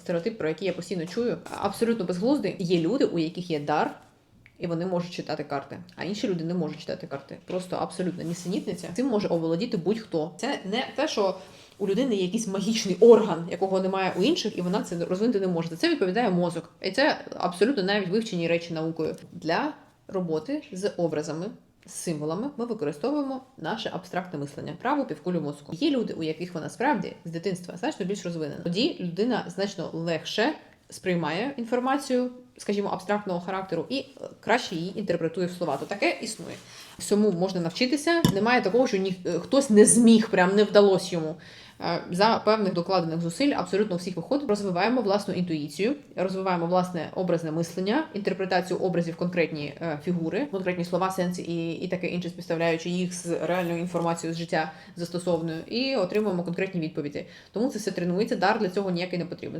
стереотип, про який я постійно чую, абсолютно безглуздий. Є люди, у яких є дар. І вони можуть читати карти, а інші люди не можуть читати карти. Просто абсолютно нісенітниця. Цим може оволодіти будь-хто. Це не те, що у людини є якийсь магічний орган, якого немає у інших, і вона це розвинути не може. Це відповідає мозок. І це абсолютно навіть вивчені речі наукою. Для роботи з образами, символами ми використовуємо наше абстрактне мислення, праву півкулю мозку. Є люди, у яких вона справді з дитинства значно більш розвинена. Тоді людина значно легше сприймає інформацію, скажімо, абстрактного характеру, і е, краще її інтерпретує в слова. То таке існує. Всьому можна навчитися. Немає такого, що ні, е, хтось не зміг, прям не вдалося йому. Е, За певних докладених зусиль абсолютно всіх виходить. Розвиваємо власну інтуїцію, розвиваємо власне образне мислення, інтерпретацію образів конкретні е, фігури, конкретні слова, сенси і, і таке інше, співставляючи їх з реальною інформацією з життя застосовною, і отримуємо конкретні відповіді. Тому це все тренується. Дар для цього ніякий не потрібен.